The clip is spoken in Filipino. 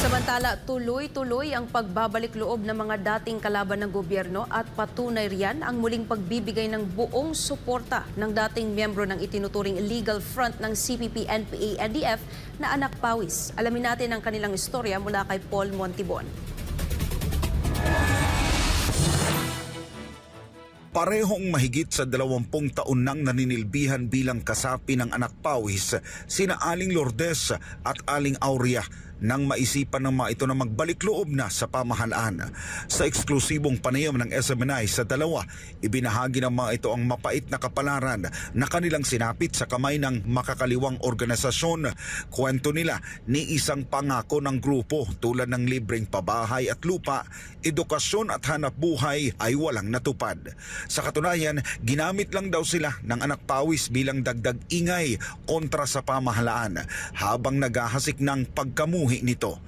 Samantala, tuloy-tuloy ang pagbabalik loob ng mga dating kalaban ng gobyerno at patunay riyan ang muling pagbibigay ng buong suporta ng dating miyembro ng itinuturing legal front ng CPP, NPA, NDF na anak pawis. Alamin natin ang kanilang istorya mula kay Paul Montibon. Parehong mahigit sa dalawampung taon nang naninilbihan bilang kasapi ng anak pawis, sina Aling Lourdes at Aling Aurea nang maisipan ng mga ito na magbalik loob na sa pamahalaan. Sa eksklusibong panayam ng SMNI sa dalawa, ibinahagi ng mga ito ang mapait na kapalaran na kanilang sinapit sa kamay ng makakaliwang organisasyon. Kwento nila ni isang pangako ng grupo tulad ng libreng pabahay at lupa, edukasyon at hanap buhay ay walang natupad. Sa katunayan, ginamit lang daw sila ng anak pawis bilang dagdag ingay kontra sa pamahalaan habang naghahasik ng pagkamuhi nito.